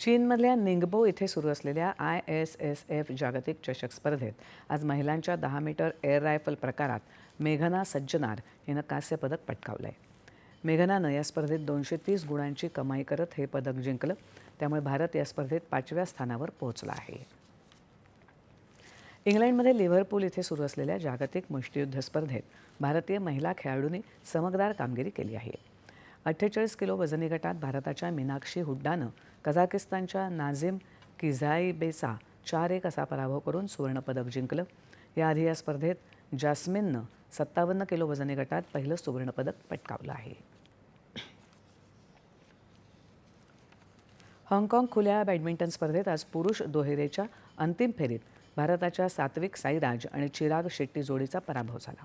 चीनमधल्या निंगबो इथे सुरू असलेल्या आय एस एस एफ जागतिक चषक स्पर्धेत आज महिलांच्या दहा मीटर एअर रायफल प्रकारात मेघना सज्जनार हिनं कांस्य पदक पटकावलं आहे मेघनानं या स्पर्धेत दोनशे तीस गुणांची कमाई करत हे पदक जिंकलं. त्यामुळे भारत या स्पर्धेत पाचव्या स्थानावर पोहोचला आहे. इंग्लंडमध्ये लिव्हरपूल इथे सुरू असलेल्या जागतिक मुष्टियुद्ध स्पर्धेत भारतीय महिला खेळाडूंनी चमकदार कामगिरी केली आहे. अठ्ठेचाळीस किलो वजनी गटात भारताच्या मीनाक्षी हुड्डानं कझाकिस्तानच्या नाझिम किझाईबेचा चार एक असा पराभव करून सुवर्णपदक जिंकलं. याआधी या स्पर्धेत जास्मिननं सत्तावन्न किलो वजनी गटात पहिलं सुवर्णपदक पटकावलं आहे. हाँगकाँग खुल्या बॅडमिंटन स्पर्धेत आज पुरुष दुहेरीच्या अंतिम फेरीत भारताच्या सात्विक साईराज आणि चिराग शेट्टी जोडीचा पराभव झाला.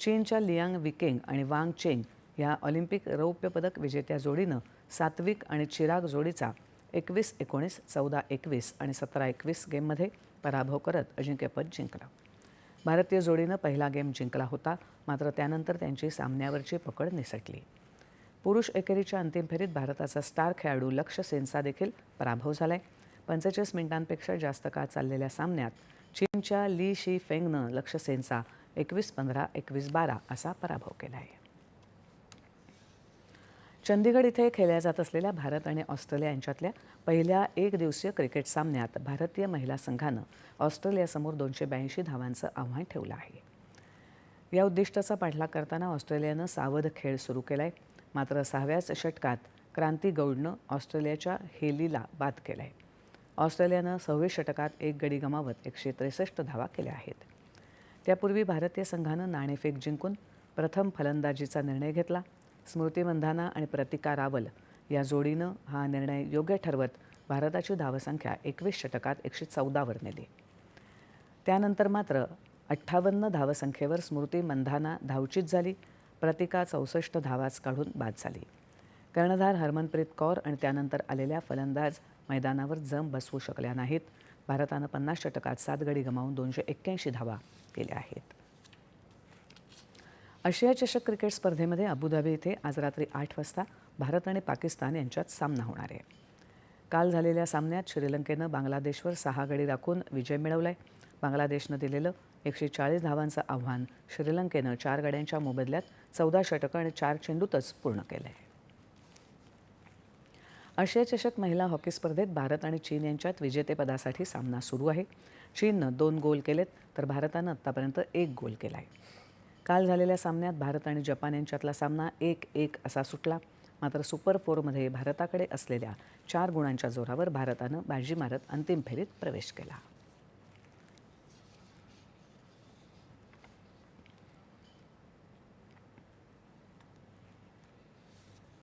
चीनच्या लियांग विकेंग आणि वांग चेंग ह्या ऑलिम्पिक रौप्य पदक विजेत्या जोडीनं सात्विक आणि चिराग जोडीचा एकवीस एकोणीस चौदा एकवीस आणि सतरा एकवीस गेममध्ये पराभव करत अजिंक्यपद जिंकलं. भारतीय जोडीनं पहिला गेम जिंकला होता मात्र त्यानंतर त्यांची सामन्यावरची पकड निसटली. पुरुष एकेरीच्या अंतिम फेरीत भारताचा स्टार खेळाडू लक्ष्य सेनचा देखील पराभव झालाय. पंचेचाळीस मिनिटांपेक्षा जास्त काळ चाललेल्या सामन्यात चीनच्या ली शी फेंगनं लक्ष्य सेनचा एकवीस पंधरा एकवीस बारा असा पराभव केला आहे चंदीगड इथे खेळल्या जात असलेल्या भारत आणि ऑस्ट्रेलिया यांच्यातल्या पहिल्या एक दिवसीय क्रिकेट सामन्यात भारतीय महिला संघानं ऑस्ट्रेलियासमोर दोनशे ब्याऐंशी धावांचं आव्हान ठेवलं आहे. या उद्दिष्टाचा पाठलाग करताना ऑस्ट्रेलियानं सावध खेळ सुरू केला आहे मात्र सहाव्याच षटकात क्रांती गौडनं ऑस्ट्रेलियाच्या हेलीला बाद केला आहे ऑस्ट्रेलियानं सव्वीस षटकात एक गडी गमावत एकशे त्रेसष्ट धावा केल्या आहेत. त्यापूर्वी भारतीय संघानं नाणेफेक जिंकून प्रथम फलंदाजीचा निर्णय घेतला. स्मृती मंधाना आणि प्रतिका रावल या जोडीनं हा निर्णय योग्य ठरवत भारताची धावसंख्या एकवीस षटकात एकशे चौदावर नेली. त्यानंतर मात्र अठ्ठावन्न धावसंख्येवर स्मृती मंधाना धावचीत झाली प्रतिका चौसष्ट धावाच काढून बाद झाली. कर्णधार हरमनप्रीत कौर आणि त्यानंतर आलेल्या फलंदाज मैदानावर जम बसवू शकल्या नाहीत. भारतानं पन्नास षटकात सात गडी गमावून दोनशे एक्क्याऐंशी धावा केल्या आहेत. आशिया चषक क्रिकेट स्पर्धेमध्ये अबुधाबी इथे आज रात्री आठ वाजता भारत आणि पाकिस्तान यांच्यात सामना होणार आहे. काल झालेल्या सामन्यात श्रीलंकेनं बांगलादेशवर सहा गडी राखून विजय मिळवला आहे बांगलादेशनं दिलेलं एकशे चाळीस धावांचं आव्हान श्रीलंकेनं चार गड्यांच्या मोबदल्यात चौदा षटकं आणि चार चेंडूतच पूर्ण केलं आहे आशिया चषक महिला हॉकी स्पर्धेत भारत आणि चीन यांच्यात विजेतेपदासाठी सामना सुरू आहे. चीननं दोन गोल केलेत तर भारतानं आत्तापर्यंत एक गोल केला आहे काल झालेल्या सामन्यात भारत आणि जपान यांच्यातला सामना एक एक असा सुटला. मात्र सुपर फोरमध्ये भारताकडे असलेल्या चार गुणांच्या जोरावर भारतानं बाजी मारत अंतिम फेरीत प्रवेश केला.